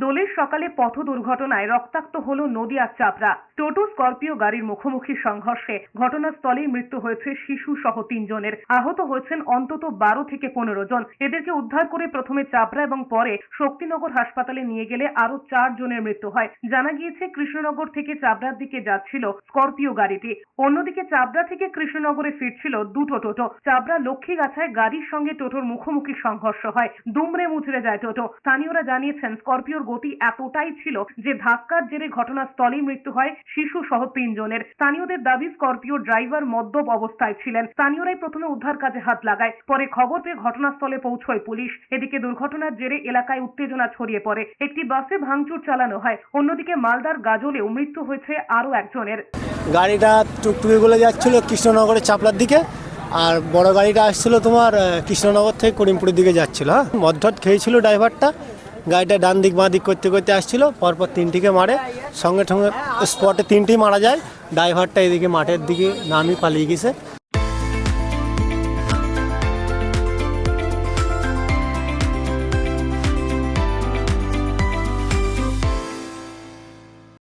দোলের সকালে পথ দুর্ঘটনায় রক্তাক্ত হল নদিয়ার চাপড়া। টোটো, স্করপিও গাড়ির মুখোমুখি সংঘর্ষে ঘটনাস্থলেই মৃত্যু হয়েছে শিশু সহ তিনজনের। আহত হয়েছেন অন্তত বারো থেকে পনেরো জন। এদেরকে উদ্ধার করে প্রথমে চাপড়া এবং পরে শক্তিনগর হাসপাতালে নিয়ে গেলে আরও চার জনের মৃত্যু হয়। জানা গিয়েছে, কৃষ্ণনগর থেকে চাপড়ার দিকে যাচ্ছিল স্করপিও গাড়িটি। অন্যদিকে চাপড়া থেকে কৃষ্ণনগরে ফিরছিল দুটো টোটো। চাপড়া লক্ষ্মীগাছায় গাড়ির সঙ্গে টোটোর মুখোমুখি সংঘর্ষ হয়। দুমড়ে মুচড়ে যায় টোটো। স্থানীয়রা জানিয়েছেন, স্করপিওর গতি এতটাই ছিল যে ধাক্কার জেরে ঘটনাস্থলেই মৃত্যু হয় শিশু সহ তিনজনের। স্থানীয়দের দাবি, স্করপিও ড্রাইভার মদ্যপ অবস্থায় ছিলেন। স্থানীয়রাই প্রথমে উদ্ধার কাজে হাত লাগায়, পরে খবর পেয়ে ঘটনাস্থলে পৌঁছয় পুলিশ। এদিকে দুর্ঘটনার জেরে এলাকায় উত্তেজনা ছড়িয়ে পড়ে। একটি বাসে ভাঙচুর চালানো হয়। অন্যদিকে মালদার গাজলেও মৃত্যু হয়েছে আরও একজনের। গাড়িটা টুকটুকিগুলো যাচ্ছিল কৃষ্ণনগরের চাপলার দিকে, আর বড় গাড়িটা আসছিল তোমার কৃষ্ণনগর থেকে করিমপুরের দিকে যাচ্ছিল হ্যাঁ? মদঘট খেয়েছিল ড্রাইভারটা গাড়িটা ডান দিক, বাঁ দিক করতে করতে আসছিল, পরপর তিনটিকে মারে। সঙ্গে সঙ্গে স্পটে তিনটি মারা যায়। ড্রাইভারটা এদিকে মাঠের দিকে নামি পালিয়ে গেছে।